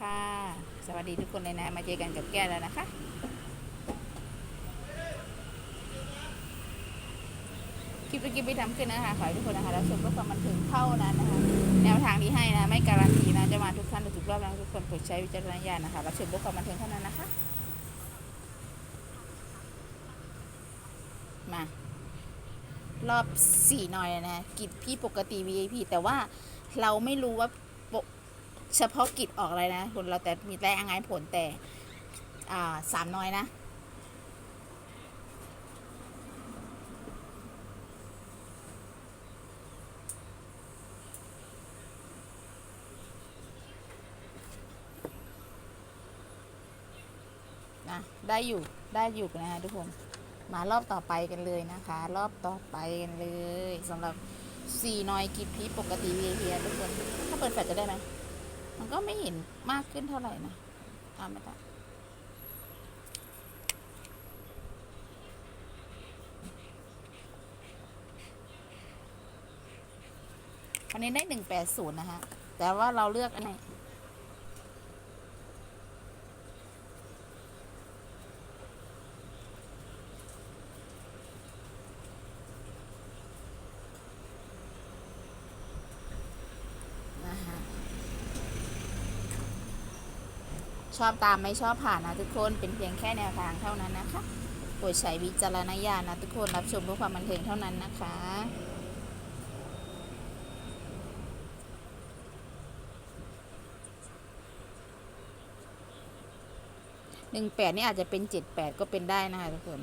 ค่ะ สวัสดีทุกคนเลยนะ มาเจอกันกับแก้แล้วนะคะ คลิปตะกี้ไปทำขึ้นนะคะ ขอให้ทุกคนนะคะรับชมเพื่อความบันเทิงเท่านั้นนะคะ แนวทางที่ให้นะ ไม่การันตีนะ จะมาทุกท่านหรือทุกรอบนะทุกคนโปรดใช้วิจารณญาณนะคะ รับชมเพื่อความบันเทิงเท่านั้นนะคะ มารอบสี่หน่อยนะ กิจพี่ปกติ VIP แต่ว่าเราไม่รู้ว่า เฉพาะกิจออกอะไรนะคนเราแต่มีแต่งานผลแต่อ่าสามน้อยนะ นะได้อยู่ได้อยู่นะคะทุกคน มารอบต่อไปกันเลยนะคะ รอบต่อไปกันเลยสำหรับสี่นอยกิจพีปกติ VIP นะทุกคน ถ้าเปิดแฟลชจะได้ไหม มันก็ไม่เห็นมากขึ้นเท่าไหร่นะตามไม่ได้วันนี้ได้หนึ่งแปดศูนย์นะฮะ แต่ว่าเราเลือกอันไหน นะคะ ชอบตามไม่ชอบผ่านนะทุกคนเป็นเพียงแค่แนวทางเท่านั้นนะคะโปรดใช้วิจารณญาณนะทุกคนรับชมเพื่อความบันเทิงเท่านั้นนะคะหนึ่งแปดนี่อาจจะเป็นเจ็ดแปดก็เป็นได้นะคะทุกคน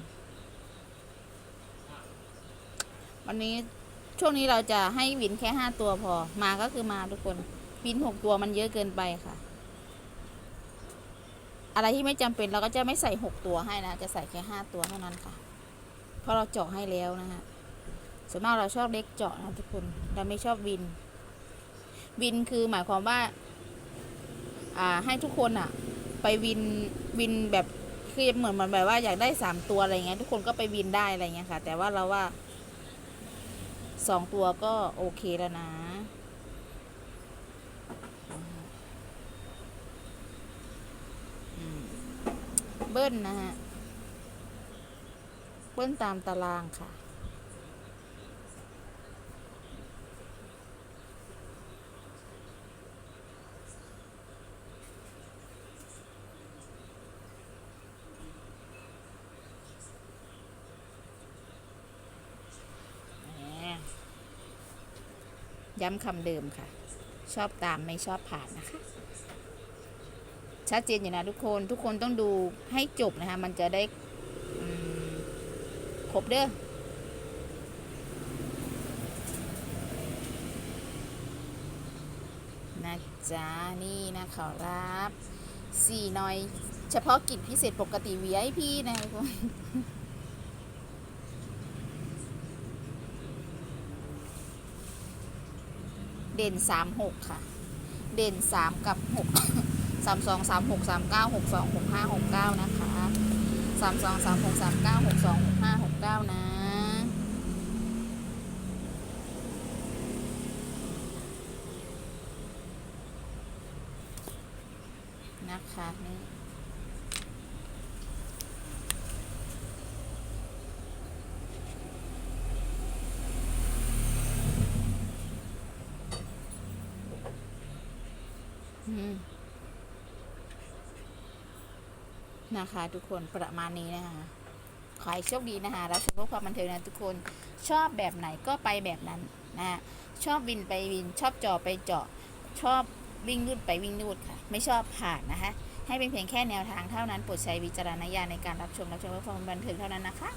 วันนี้ช่วงนี้เราจะให้วินแค่ห้าตัวพอ มาก็คือมาทุกคน วินหกตัวมันเยอะเกินไปค่ะ อะไรที่ไม่จำเป็นเราก็จะไม่ใส่หกตัวให้นะ จะใส่แค่ห้าตัวเท่านั้นค่ะ เพราะเราเจาะให้แล้วนะฮะส่วนมากเราชอบเล็กเจาะนะทุกคน เราไม่ชอบวิน วินคือหมายความว่า อ่าให้ทุกคนอะไปวินวินแบบคือเหมือนมันแบบว่าอยากได้สามตัวอะไรเงี้ยทุกคนก็ไปวินได้อะไรเงี้ยค่ะ แต่ว่าเราว่าสองตัวก็โอเคแล้วนะ อืม เบิ้ลนะฮะ เบิ้ลตามตารางค่ะ ย้ำคำเดิมค่ะ ชอบตามไม่ชอบผ่านนะคะ ชัดเจนอยู่นะทุกคนทุกคนต้องดูให้จบนะคะ มันจะได้ครบเด้อนะจ๊ะนี่นะขอรับสี่หน่อย เฉพาะกิจพิเศษปกติ VIP นะทุกคนเด่นสามหกค่ะ เด่นสามกับหก สามสองสามหกสามเก้าหกสองหกห้าหกเก้านะคะสามสองสามหกสามเก้าหกสองหกห้าหกเก้านะนะคะนี่อืม นะคะ ทุกคนประมาณนี้นะคะขอให้โชคดีนะคะรับชมเพื่อความบันเทิงนะทุกคนชอบแบบไหนก็ไปแบบนั้นนะชอบวินไปวินชอบจอไปเจาะชอบวิ่งนูดไปวิ่งนูดค่ะ ไม่ชอบผ่านนะคะ ให้เป็นเพียงแค่แนวทางเท่านั้นโปรดใช้วิจารณญาณในการรับชมรับชมเพื่อความบันเทิงเท่านั้นนะคะ